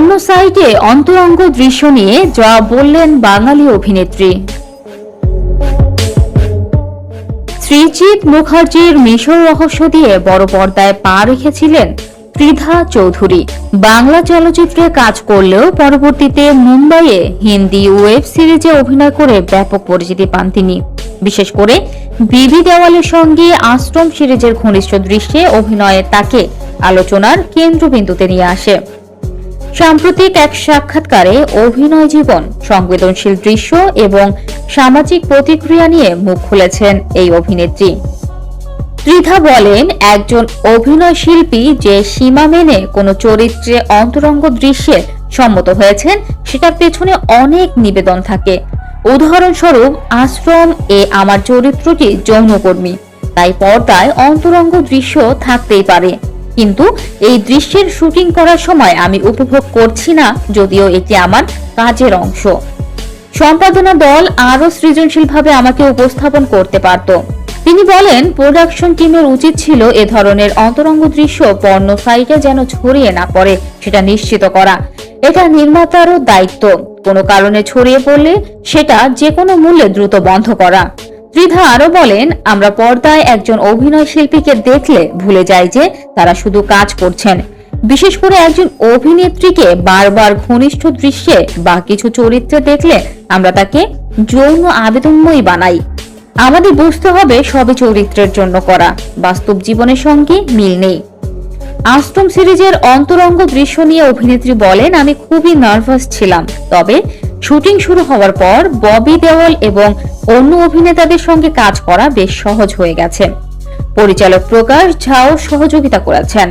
পর্ণ সাইটে অন্তরঙ্গ দৃশ্য নিয়ে যা বললেন বাঙালি অভিনেত্রী। শ্রীজিৎ মুখার্জির মিশর রহস্য দিয়ে বড় পর্দায় পা রেখেছিলেন ত্রিধা চৌধুরী। বাংলা চলচ্চিত্রে কাজ করলেও পরবর্তীতে মুম্বাইয়ে হিন্দি ওয়েব সিরিজে অভিনয় করে ব্যাপক পরিচিতি পান তিনি। বিশেষ করে বিবি দেওয়ালের সঙ্গে আশ্রম সিরিজের ঘনিষ্ঠ দৃশ্যে অভিনয়ে তাকে আলোচনার কেন্দ্রবিন্দুতে নিয়ে আসে। সাম্প্রতিক এক সাক্ষাৎকারে অভিনয় জীবন, সংবেদনশীল দৃশ্য এবং সামাজিক প্রতিক্রিয়া নিয়ে মুখ খুলেছেন এই অভিনেত্রী। ত্রিধা বলেন, একজন অভিনয় শিল্পী যে সীমা মেনে কোনো চরিত্রে অন্তরঙ্গ দৃশ্যে সম্মত হয়েছেন, সেটার পেছনে অনেক নিবেদন থাকে। উদাহরণস্বরূপ, আশ্রম এ আমার চরিত্রটি যৌনকর্মী, তাই পর্দায় অন্তরঙ্গ দৃশ্য থাকতেই পারে। কিন্তু এই দৃশ্যের শুটিং করার সময় আমি উপভোগ করছি না, যদিও এটি আমার কাজের অংশ। সম্পাদনা দল আরও সৃজনশীলভাবে আমাকে উপস্থাপন করতে পারত। তিনি বলেন, প্রোডাকশন টিমের উচিত ছিল এ ধরনের অন্তরঙ্গ দৃশ্য পর্ণ সাইটে যেন ছড়িয়ে না পড়ে, সেটা নিশ্চিত করা। এটা নির্মাতারও দায়িত্ব। কোনো কারণে ছড়িয়ে পড়লে সেটা যে কোনো মূল্যে দ্রুত বন্ধ করা। ত্রিধা আরও বলেন, আমরা পর্দায় একজন অভিনয় শিল্পীকে দেখলে ভুলে যাই যে তারা শুধু কাজ করছেন। বিশেষ করে একজন অভিনেত্রীকে বারবার ঘনিষ্ঠ দৃশ্যে বা কিছু চরিত্রে দেখলে আমরা তাকে যৌন আবেদনময়ী বানাই। আমাদের বুঝতে হবে সবই চরিত্রের জন্য করা, বাস্তব জীবনের সঙ্গে মিল নেই। আশ্রম সিরিজের অন্তরঙ্গ দৃশ্য নিয়ে অভিনেত্রী বলেন, আমি খুবই নার্ভাস ছিলাম, তবে শুটিং শুরু হওয়ার পর ববি দেওয়াল এবং অন্য অভিনেতাদের সঙ্গে কাজ করা বেশ সহজ হয়ে গেছে। পরিচালক প্রকাশ ঝাও সহযোগিতা করেছেন।